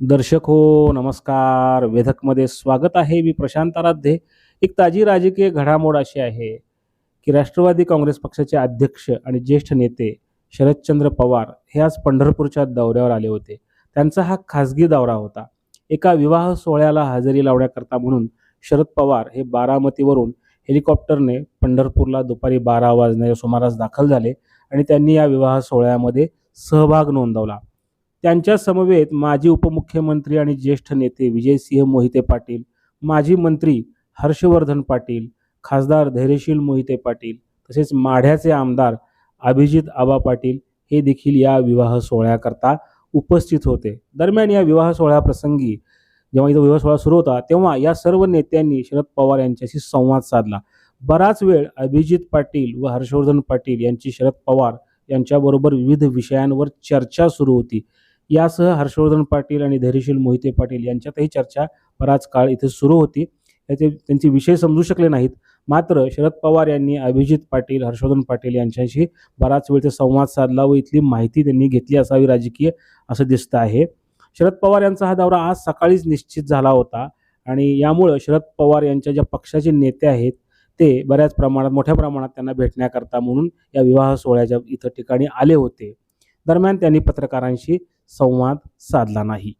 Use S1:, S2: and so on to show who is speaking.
S1: दर्शक हो नमस्कार. वेधकमध्ये स्वागत आहे. मी प्रशांत आराध्ये. एक ताजी राजकीय घडामोड अशी आहे की राष्ट्रवादी काँग्रेस पक्षाचे अध्यक्ष आणि ज्येष्ठ नेते शरदचंद्र पवार हे आज पंढरपूरच्या दौऱ्यावर आले होते. त्यांचा हा खासगी दौरा होता. एका विवाह सोहळ्याला हजेरी लावण्याकरता म्हणून शरद पवार हे बारामतीवरून हेलिकॉप्टरने पंढरपूरला दुपारी बारा वाजण्याच्या सुमारास दाखल झाले आणि त्यांनी या विवाह सोहळ्यामध्ये सहभाग नोंदवला. त्यांच्या समवेत माजी उपमुख्यमंत्री आणि ज्येष्ठ नेते विजयसिंह मोहिते पाटील माजी मंत्री हर्षवर्धन पाटील खासदार धैर्यशील मोहिते पाटील तसेच माढ्याचे आमदार अभिजित आबा पाटील हे देखील या विवाह सोहळ्याकरता उपस्थित होते. दरम्यान या विवाह सोहळ्याप्रसंगी जेव्हा इथं विवाह सोहळा सुरू होता तेव्हा या सर्व नेत्यांनी शरद पवार यांच्याशी संवाद साधला. बराच वेळ अभिजित पाटील व हर्षवर्धन पाटील यांची शरद पवार यांच्याबरोबर विविध विषयांवर चर्चा सुरू होती. यासह हर्षवर्धन पाटील आणि धैर्यशील मोहिते पाटील यांच्यातही चर्चा बराच काळ इथे सुरू होती. त्याचे त्यांचे विषय समजू शकले नाहीत. मात्र शरद पवार यांनी अभिजित पाटील हर्षवर्धन पाटील यांच्याशी बराच वेळ संवाद साधला व इथली माहिती त्यांनी घेतली असावी राजकीय असं दिसतं आहे. शरद पवार यांचा हा दौरा आज सकाळीच निश्चित झाला होता आणि यामुळं शरद पवार यांच्या ज्या पक्षाचे नेते आहेत ते बऱ्याच प्रमाणात मोठ्या प्रमाणात त्यांना भेटण्याकरता म्हणून या विवाह सोहळ्याच्या इथं ठिकाणी आले होते. दरम्यान त्यांनी पत्रकारांशी संवाद साधला नाही.